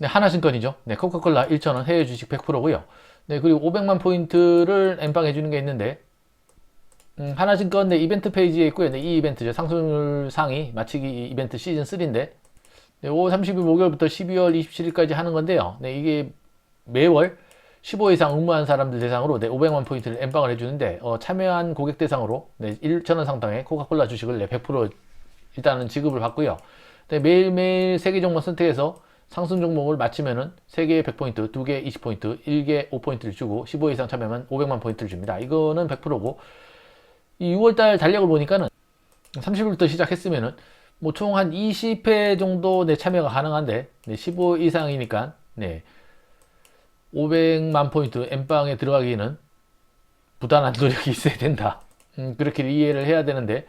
네, 하나증권이죠. 네, 코카콜라 1,000원 해외 주식 100%고요. 네, 그리고 500만 포인트를 엠빵 해주는 게 있는데, 음, 하나증권 네, 이벤트 페이지에 있고요. 네, 이 이벤트죠. 상승률 상위 마치기 이벤트 시즌 3인데, 네, 5월 30일 목요일부터 12월 27일까지 하는 건데요. 네, 이게 매월 15 이상 응모한 사람들 대상으로 네, 500만 포인트를 엠빵을 해주는데, 어, 참여한 고객 대상으로 네, 1,000원 상당의 코카콜라 주식을 네, 100% 일단은 지급을 받고요. 네, 매일매일 3개 종목 선택해서 상승 종목을 맞히면은 3개에 100포인트, 2개 20포인트, 1개 5포인트를 주고 15 이상 참여하면 500만 포인트를 줍니다. 이거는 100%고 이 6월달 달력을 보니까는 30일부터 시작했으면은 뭐 총 한 20회 정도 내 참여가 가능한데 네, 15 이상이니까 네 500만 포인트 엠빵에 들어가기는 부단한 노력이 있어야 된다. 음, 그렇게 이해를 해야 되는데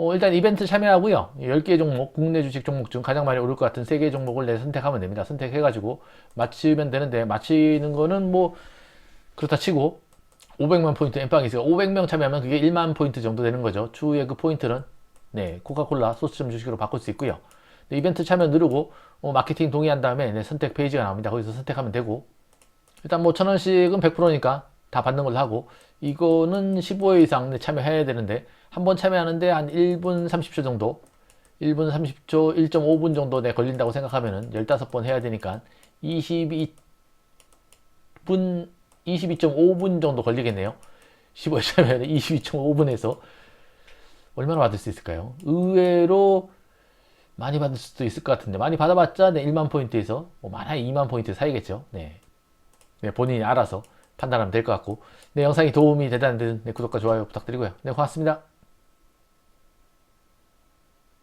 어, 일단 이벤트 참여하고요. 10개 종목, 국내 주식 종목 중 가장 많이 오를 것 같은 3개 종목을 내 선택하면 됩니다. 선택해가지고 맞히면 되는데 맞히는 거는 뭐 그렇다 치고 500만 포인트 엠빵이 있어요. 500명 참여하면 그게 1만 포인트 정도 되는 거죠. 추후에 그 포인트는 네, 코카콜라 소스점 주식으로 바꿀 수 있고요. 네, 이벤트 참여 누르고 어, 마케팅 동의한 다음에 네, 선택 페이지가 나옵니다. 거기서 선택하면 되고 일단 뭐 천원씩은 100%니까 다 받는 걸로 하고 이거는 15회 이상 네, 참여해야 되는데 한 번 참여하는데 한 1분 30초 정도 1분 30초 1.5분 정도 내 걸린다고 생각하면은 15번 해야 되니까 22분 22.5분 정도 걸리겠네요. 15회 참여하면 22.5분에서. 얼마나 받을 수 있을까요? 의외로 많이 받을 수도 있을 것 같은데. 많이 받아봤자 네, 1만 포인트에서 뭐 많아 2만 포인트 사이겠죠? 네. 네, 본인이 알아서 판단하면 될 것 같고 네, 영상이 도움이 되다는 네, 구독과 좋아요 부탁드리고요. 네 고맙습니다